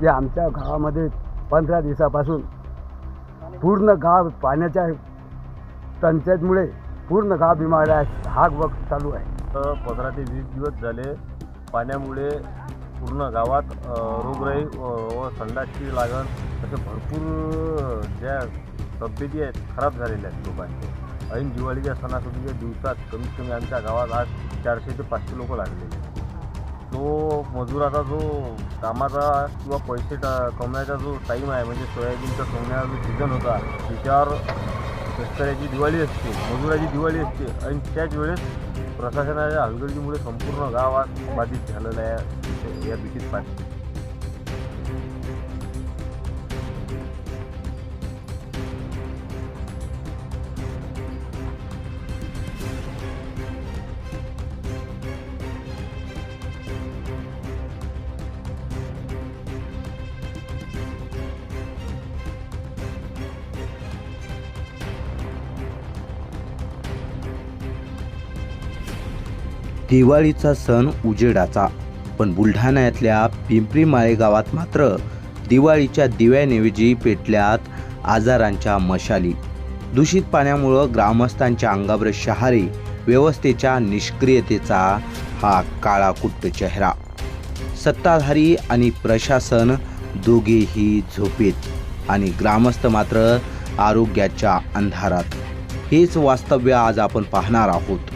की आमच्या गावामध्ये पंधरा दिवसापासून पूर्ण गाव पाण्याच्या टंचाईमुळे पूर्ण गाव बिमार आहे हाग वग चालू आहे तर पंधरा ते वीस दिवस झाले पाण्यामुळे पूर्ण गावात रोगराई व संडासची लागण असे भरपूर ज्या तब्येती आहेत खराब झालेल्या आहेत लोकांच्या ऐन दिवाळीच्या सणासुदीच्या दिवसात कमीत कमी आमच्या गावात आज चारशे ते पाचशे लोक लागलेले आहेत. तो मजुराचा जो कामाचा किंवा पैसे टा कमवायचा जो टाईम आहे म्हणजे सोयाबीनचा सोमण्याचा जो सीझन होता त्याच्यावर शेतकऱ्याची दिवाळी असते मजुराची दिवाळी असते. आणि त्याच वेळेस प्रशासनाच्या हलगर्जीमुळे संपूर्ण गावात बाधित झालेलं आहे. या भीतीत पाहिजे दिवाळीचा सण उजेडाचा. पण बुलढाण्यातल्या पिंपरी माळे गावात मात्र दिवाळीच्या दिव्याऐवजी पेटल्यात आजारांच्या मशाली. दूषित पाण्यामुळं ग्रामस्थांच्या अंगावर शहारे व्यवस्थेच्या निष्क्रियतेचा हा काळाकुट्ट चेहरा. सत्ताधारी आणि प्रशासन दोघेही झोपेत आणि ग्रामस्थ मात्र आरोग्याच्या अंधारात. हेच वास्तव्य आज आपण पाहणार आहोत.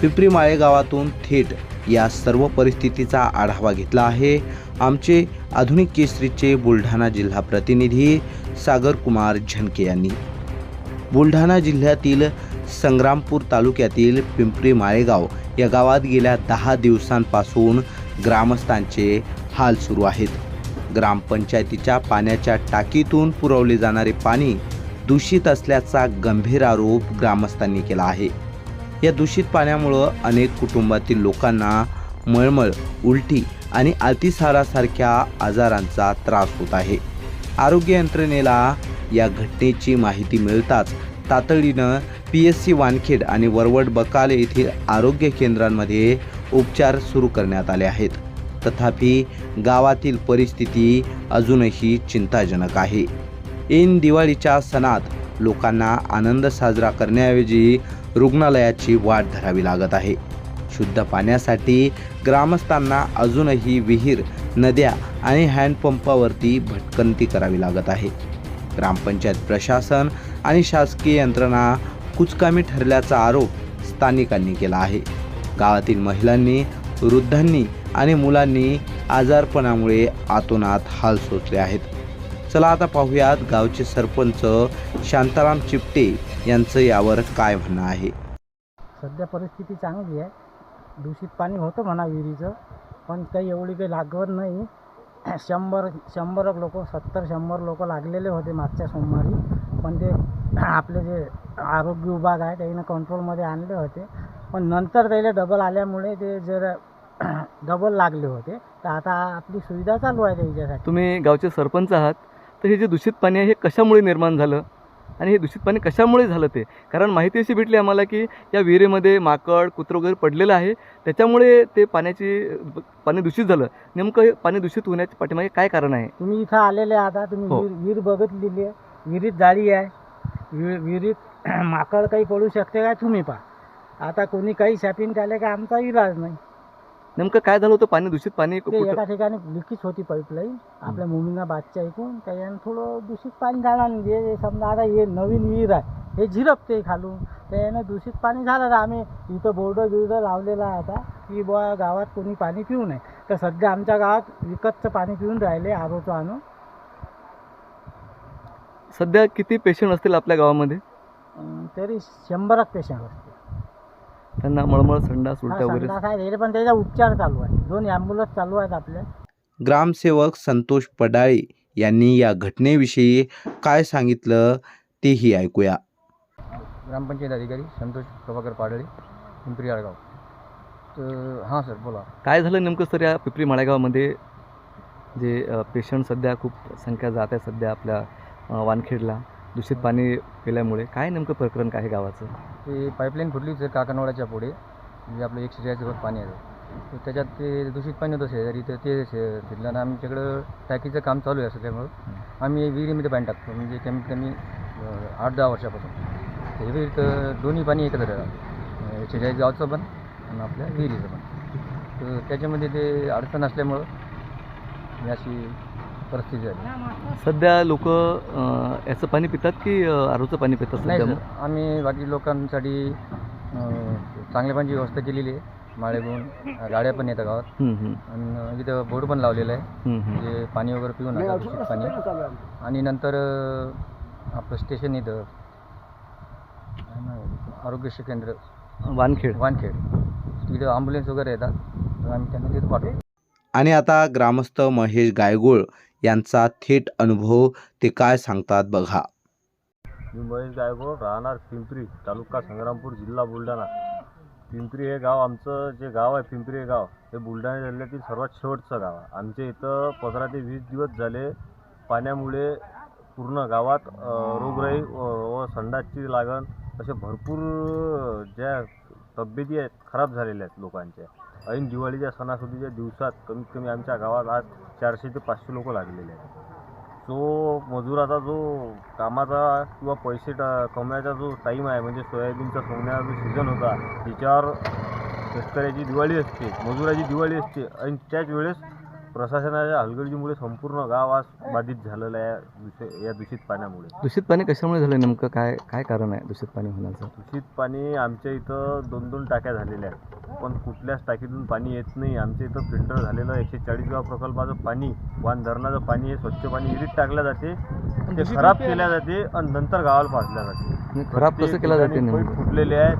पिंपरी माळेगावातून थेट या सर्व परिस्थितीचा आढावा घेतला आहे. आमचे आधुनिक केसरीचे बुलढाणा जिल्हा प्रतिनिधी सागर कुमार झनके यांनी. बुलढाणा जिल्ह्यातील संग्रामपूर तालुक्यातील पिंपरी माळेगाव या गावात गेल्या दहा दिवसांपासून ग्रामस्थांचे हाल सुरू आहेत. ग्रामपंचायतीच्या पाण्याच्या टाकीतून पुरवले जाणारे पाणी दूषित असल्याचा गंभीर आरोप ग्रामस्थांनी केला आहे. या दूषित पाण्यामुळं अनेक कुटुंबातील लोकांना मळमळ उलटी आणि अतिसारासारख्या आजारांचा त्रास होत आहे. आरोग्य यंत्रणेला या घटनेची माहिती मिळताच तातडीनं पी एस सी वानखेड आणि वरवड बकाल येथील आरोग्य केंद्रांमध्ये उपचार सुरू करण्यात आले आहेत. तथापि गावातील परिस्थिती अजूनही चिंताजनक आहे. ऐन दिवाळीच्या सणात लोकांना आनंद साजरा करण्याऐवजी रुग्णालयाची वाट धरावी लागत आहे. शुद्ध पाण्यासाठी ग्रामस्थांना अजूनही विहीर नद्या आणि हँडपंपावरती भटकंती करावी लागत आहे. ग्रामपंचायत प्रशासन आणि शासकीय यंत्रणा कुचकामी ठरल्याचा आरोप स्थानिकांनी केला आहे. गावातील महिलांनी वृद्धांनी आणि मुलांनी आजारपणामुळे आतोनात हाल सोचले आहेत. चला आता पाहूयात गावचे सरपंच शांताराम चिपटे यांचं यावर काय म्हणणं आहे. सध्या परिस्थिती चांगली आहे. दूषित पाणी होतं म्हणा विहिरीचं पण काही एवढी काही लागवड नाही. शंभर शंभर लोक सत्तर शंभर लोक लागलेले होते मागच्या सोमवारी. पण ते आपले जे आरोग्य विभाग आहे त्याने कंट्रोलमध्ये आणले होते. पण नंतर त्याला डबल आल्यामुळे ते जर डबल लागले होते. तर आता आपली सुविधा चालू आहे त्याच्यासाठी. तुम्ही गावचे सरपंच आहात. तर हे जे दूषित पाणी आहे हे कशामुळे निर्माण झालं? आणि हे दूषित पाणी कशामुळे झालं ते? कारण माहिती अशी भेटली आम्हाला की या विहिरीमध्ये माकड कुत्रं वगैरे पडलेलं आहे. त्याच्यामुळे ते पाण्याची पाणी दूषित झालं. नेमकं हे पाणी दूषित होण्याच्या पाठीमागे काय कारण आहे? तुम्ही इथं आलेले आता तुम्ही हो. विहीर विहीर बघितलेली आहे. विहिरीत जाळी आहे. विहीर विहिरीत माकड काही पडू शकते काय तुम्ही पहा. आता कोणी काही शॅपिंग केलं का? आमचा इलाज नाही. नेमकं काय झालं होतं? पाणी दूषित पाणी ते कुठं- एका ठिकाणी लिकेज होती पाईपलाईन आपल्या मुलींना बादच्या ऐकून त्याच्यानं थोडं दूषित पाणी झालं आणि जे समजा आता हे नवीन विहीर आहे हे झिरपते खालून. त्याच्यानं दूषित पाणी झालं तर आम्ही इथं बोर्ड गिर्ड लावलेला आहे आता की बुवा गावात कोणी पाणी पिऊ नये. तर सध्या आमच्या गावात विकतचं पाणी पिऊन राहिले आरोचं आणून. सध्या किती पेशंट असतील आपल्या गावामध्ये? अं, तरी शंभरक पेशंट असते त्यांना मळमळ संडास उलट्या वगैरे संडास आहे पण त्याचा उपचार चालू आहे. दोन ॲम्ब्युलन्स चालू आहेत आपल्या ग्रामसेवक संतोष पडाळे यांनी या घटनेविषयी काय सांगितलं तेही ऐकूया. ग्रामपंचायत अधिकारी संतोष प्रभाकर पाडळी पिंपरी आळगाव. तर हां सर बोला. काय झालं नेमकं सर या पिपरी माळेगावामध्ये? जे पेशंट सध्या खूप संख्या जात आहे सध्या आपल्या अ, वानखेडला. दूषित पाणी पिल्यामुळे काय नेमकं प्रकरण काय आहे गावाचं? ते पाईपलाईन फुटली सर काकणवाड्याच्या पुढे. म्हणजे आपलं एकशे चाळीस रोज पाणी आहे. तर त्याच्यात ते दूषित पाणी होतं शेजारी तर ते तिथलं ना आमच्याकडं टाकीचं काम चालू आहे असल्यामुळं आम्ही विहिरीमध्ये पाणी टाकतो. म्हणजे कमीत कमी आठ दहा वर्षापासून. हे विहिरीत दोन्ही पाणी एकत्र शेजारी गावचं पण आणि आपल्या विहिरीचं पण. तर त्याच्यामध्ये ते अडचण असल्यामुळं अशी परिस्थिती झाली सध्या लोक याचं पाणी पितात की आरोचं पाणी पितात नाही आम्ही बाकी लोकांसाठी चांगल्या पाण्याची व्यवस्था केलेली आहे. माळेगुण गाड्या पण येतात गावात. आणि इथं बोर्ड पण लावलेला आहे. म्हणजे पाणी वगैरे पिऊ नका दूषित पाणी आणि नंतर आपलं स्टेशन इथं? आरोग्य केंद्र. वानखेड. वानखेड. तिथं ॲम्ब्युलन्स वगैरे येतात. तर आम्ही त्यांना तिथं पाठवतो. आणि आता ग्रामस्थ महेश गायगोळ यांचा थेट अनुभव ते काय सांगतात बघा. मी महेश गायकवाड राहणार पिंपरी तालुका संग्रामपूर जिल्हा बुलढाणा. पिंपरी हे गाव आमचं जे गाव आहे पिंपरी हे गाव हे बुलढाणा जिल्ह्यातील सर्वात शेवटचं गाव आहे. आमच्या इथं पंधरा ते वीस दिवस झाले पाण्यामुळे पूर्ण गावात रोगराई व संडासची लागण असे भरपूर ज्या तब्येती आहेत खराब झालेल्या आहेत लोकांच्या. ऐन दिवाळीच्या सणासुदीच्या दिवसात कमीत कमी आमच्या गावात आज चारशे ते पाचशे लोक लागलेले आहेत. जो मजुराचा जो कामाचा किंवा पैसे टा कमवायचा जो टाईम आहे म्हणजे सोयाबीनचा सोंगण्याचा जो सीझन होता त्याच्यावर शेतकऱ्याची दिवाळी असते मजुराची दिवाळी असते. आणि त्याच वेळेस प्रशासनाच्या हलगर्जीमुळे संपूर्ण गाव आज बाधित झालेलं आहे दूषि- या दूषित पाण्यामुळे. दूषित पाणी कशामुळे झालं नेमकं? काय काय कारण आहे दूषित पाणी होण्याचं? दूषित पाणी आमच्या इथं दोन दोन टाक्या झालेल्या आहेत. पण कुठल्याच टाकीतून पाणी येत नाही. आमच्या इथं फिल्टर झालेलं एकशे चाळीस गाव प्रकल्पाचं पाणी वान धरणाचं पाणी हे स्वच्छ पाणी विहिरीत टाकलं जाते ते खराब केल्या जाते आणि नंतर गावाला पाजल्या जाते. खराब कसं केलं जाते नेमकं? पाईप फुटलेले आहेत.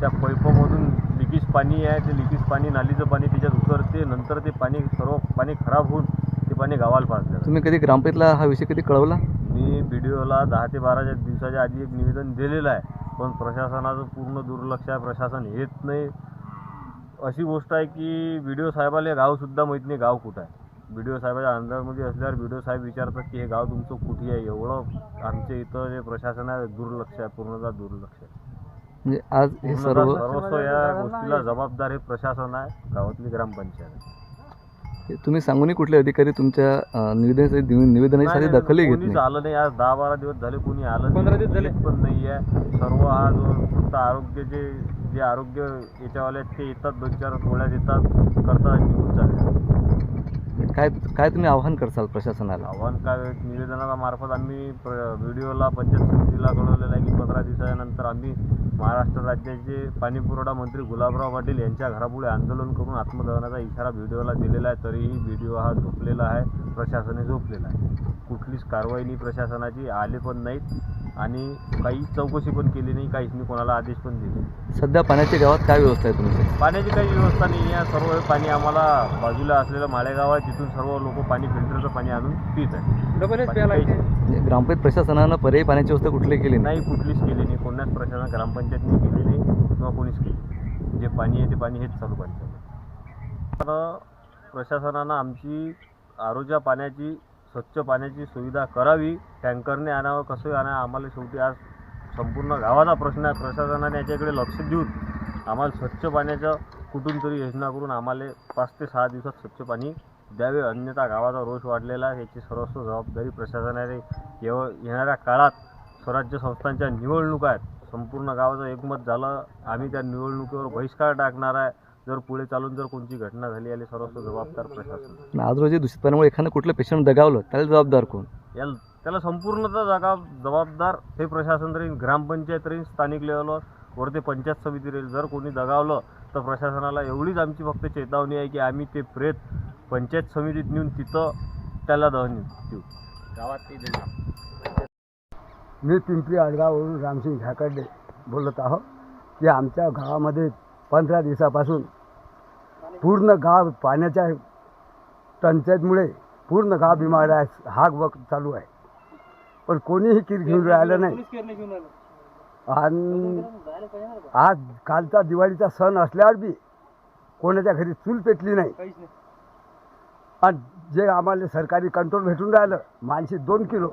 त्या पाईपमधून लिकेज पाणी आहे ते लिकेज पाणी नालीचं पाणी त्याच्यात उतरते नंतर ते पाणी सर्व पाणी खराब होऊन ते पाणी गावाला पाजलं जातं. तुम्ही कधी ग्रामपंचायतला हा विषय कधी कळवला? मी बी डी ओला दहा ते बाराच्या दिवसाच्या आधी एक निवेदन दिलेलं आहे पण प्रशासनाचं पूर्ण दुर्लक्ष आहे प्रशासन येत नाही. अशी गोष्ट आहे की बी डी ओ साहेबाला गावसुद्धा माहीत नाही गाव कुठं आहे. बी डी ओ साहेबाच्या अंदाजमध्ये असल्यावर बी डी ओ साहेब विचारतात की हे गाव तुमचं कुठे आहे? एवढं आमच्या इथं जे प्रशासन आहे दुर्लक्ष आहे पूर्णतः दुर्लक्ष आहे. म्हणजे आज हे सर्व सर्वस्व या गोष्टीला जबाबदार हे प्रशासन आहे गावातली ग्रामपंचायत. हे तुम्ही सांगूनही कुठले अधिकारी तुमच्या निवेदनासाठी निवेदनाची नाही, दखलही घेत कोणीच नाही. आलं नाही. आज दहा बारा दिवस झाले कोणी आलं पंधरा दिवस झाले. पण नाही आहे. सर्व हा जो फक्त आरोग्याचे जे आरोग्य याच्यावाले आहेत ते येतात. दोन चार गोळ्या देतात. करतात आणि निघून चालतात काय काय तुम्ही आव्हान करसाल प्रशासनाला? आव्हान काय निवेदनाला मार्फत आम्ही व्हिडिओला पंचायत समितीला कळवलेलं आहे की पंधरा दिवसानंतर आम्ही महाराष्ट्र राज्याचे पाणीपुरवठा मंत्री गुलाबराव पाटील यांच्या घरापुढे आंदोलन करून आत्मदहनाचा इशारा व्हिडिओला दिलेला आहे. तरीही व्हिडिओ हा झोपलेला आहे. प्रशासनाने झोपलेला आहे. कुठलीच कारवाई नाही. प्रशासनाची आले पण नाहीत. आणि काही चौकशी पण केली नाही काहीच नाही कोणाला आदेश पण दिले. सध्या पाण्याच्या गावात काय व्यवस्था आहे तुमची? पाण्याची काही व्यवस्था नाही आहे. सर्व हे पाणी आम्हाला बाजूला असलेलं माळेगाव आहे. तिथून सर्व लोक पाणी फिल्टरचं पाणी आणून पित आहे नाही. म्हणजे ग्रामपंचायत प्रशासनानं पर्यायी पाण्याची व्यवस्था कुठली केली नाही? नाही कुठलीच केली नाही. कोणाच प्रशासन ग्रामपंचायतने केली नाही किंवा कोणीच केली. जे पाणी आहे ते पाणी हेच चालू पाणी चालू तर प्रशासनानं आमची आरोच्या पाण्याची स्वच्छ पाण्याची सुविधा करावी. टँकरने आणावं कसं आणावं आम्हाला शेवटी आज संपूर्ण गावाचा प्रश्न आहे. प्रशासनाने याच्याकडे लक्ष देऊन आम्हाला स्वच्छ पाण्याचं कुठून तरी योजना करून आम्हाला पाच ते सहा दिवसात स्वच्छ पाणी द्यावे. अन्यथा गावाचा रोष वाढलेला आहे. याची सर्वस्व जबाबदारी प्रशासनाने येव येणाऱ्या काळात स्वराज्य संस्थांच्या निवडणुका आहेत. संपूर्ण गावाचं एकमत झालं. आम्ही त्या निवडणुकीवर बहिष्कार टाकणार आहे. जर पुढे चालून जर कोणती घटना झाली याला सर्वस्व जबाबदार प्रशासन. आज रोजी दूषित पाण्यामुळे एखादं कुठलं पेशंट दगावलं त्याला जबाबदार कोण? याला त्याला संपूर्णतः जागा जबाबदार हे प्रशासन राहील ग्रामपंचायत राहील स्थानिक लेवलवर वर ते पंचायत समिती राहील जर कोणी दगावलं तर प्रशासनाला एवढीच आमची फक्त चेतावणी आहे की आम्ही ते प्रेत पंचायत समितीत नेऊन तिथं त्याला दहन देऊ. मी पिंपरी आडगाववरून रामसिंग झाकडे बोलत आहो की आमच्या गावामध्ये पंधरा दिवसापासून पूर्ण गाव पाण्याच्या टंचाईतमुळे पूर्ण गाव बिमार आहे हाक वक चालू आहे. पण कोणीही किर घेऊन राहिलं नाही. आणि आज कालचा दिवाळीचा सण असल्यावर बी कोणाच्या घरी चूल पेटली नाही. आणि जे आम्हाला सरकारी कंट्रोल भेटून राहिलं मानशी दोन किलो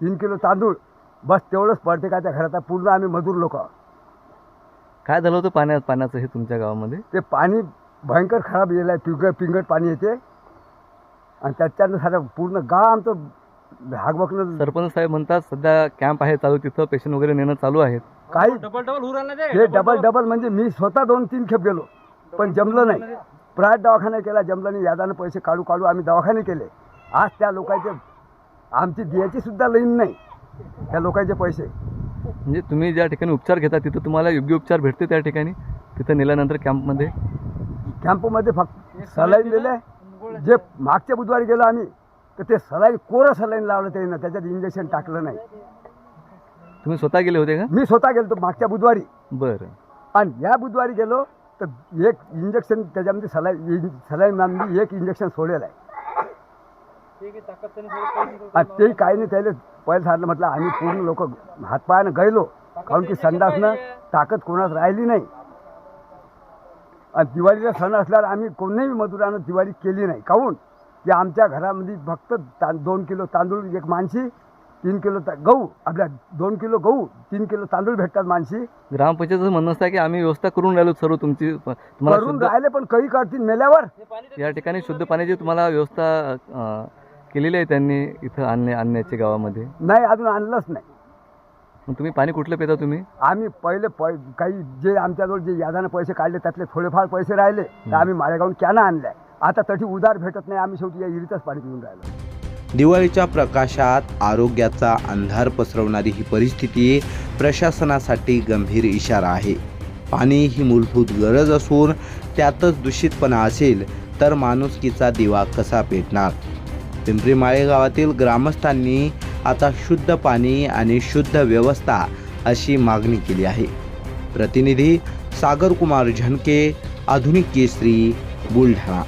तीन किलो तांदूळ बस तेवढंच प्रत्येकाच्या घरात. आहे. पूर्ण आम्ही मजूर लोक. काय झालं होतं पाण्या पाण्याचं हे तुमच्या गावामध्ये? ते पाणी भयंकर खराब येईल आहे. पिंगट पिंगट पाणी येते. आणि त्याच्यानं सारं पूर्ण गाव आमचं हागबकलं सरपंच साहेब म्हणतात सध्या कॅम्प आहे चालू तिथं पेशंट वगैरे नेणं चालू आहेत. काही हे डबल डबल म्हणजे मी स्वतः दोन तीन खेप गेलो पण जमलं नाही. प्रायव्हेट दवाखाना केला जमलं नाही. यादानं पैसे काढू काढू आम्ही दवाखाने केले. आज त्या लोकांचे आमची द्यायची सुद्धा लाईन नाही. त्या लोकांचे पैसे. म्हणजे तुम्ही ज्या ठिकाणी उपचार घेता तिथं तुम्हाला योग्य उपचार भेटते त्या ठिकाणी? तिथं नेल्यानंतर कॅम्पमध्ये कॅम्पमध्ये फक्त सलाईन दिले जे मागच्या बुधवारी गेलो आम्ही तर ते सलाईन कोरं सलाईन लावलं त्यानं त्याच्यात इंजेक्शन टाकलं नाही. तुम्ही स्वतः गेले होते का? मी स्वतः गेलो मागच्या बुधवारी. बरं. आणि या बुधवारी गेलो तर एक इंजेक्शन त्याच्यामध्ये सलाईन सलाईन नामली एक इंजेक्शन सोडेल आहे. आणि ते काही नाही त्याला पहिले सांगितलं म्हटलं आम्ही पूर्ण लोक हातपायानं गैलो काऊन की संडासनं ताकद कोणाच राहिली नाही. दिवाळीचा सण असल्यावर आम्ही कोणीही मजुरानं दिवाळी केली नाही. काऊन की आमच्या घरामध्ये फक्त ता दोन किलो तांदूळ एक माणशी तीन किलो ता- गहू आपल्या दोन किलो गहू तीन किलो तांदूळ भेटतात माणशी ग्रामपंचायतचं म्हणणं असतं की आम्ही व्यवस्था करून राहिलो सर्व तुमची तुम्हाला करून शुद्ध राहिले पण काही करतील मेल्यावर. या ठिकाणी शुद्ध पाण्याची तुम्हाला व्यवस्था अं, केलेली आहे त्यांनी इथं आणणे आणण्याची गावामध्ये? नाही अजून आणलंच नाही. मग तुम्ही पाणी कुठलं पिता तुम्ही? आम्ही पहिले पै काही जे आमच्याजवळ जे यादानं पैसे काढले त्यातले थोडेफार पैसे राहिले तर आम्ही माळेगावून कॅना आणल्या. आता तशी उधार भेटत नाही आम्ही शेवटी या इरीतच पाणी पिऊन राहिलो. दिवाळीच्या प्रकाशात आरोग्याचा अंधार पसरवणारी ही परिस्थिती प्रशासनासाठी गंभीर इशारा आहे. पाणी ही मूलभूत गरज असून त्यातच दूषितपणा असेल तर माणुसकीचा दिवा कसा पेटणार? पिंपरी माळेगावातील ग्रामस्थांनी आता शुद्ध पाणी आणि शुद्ध व्यवस्था अशी मागणी केली आहे. प्रतिनिधी सागर कुमार झणके आधुनिक केसरी बुलढाणा.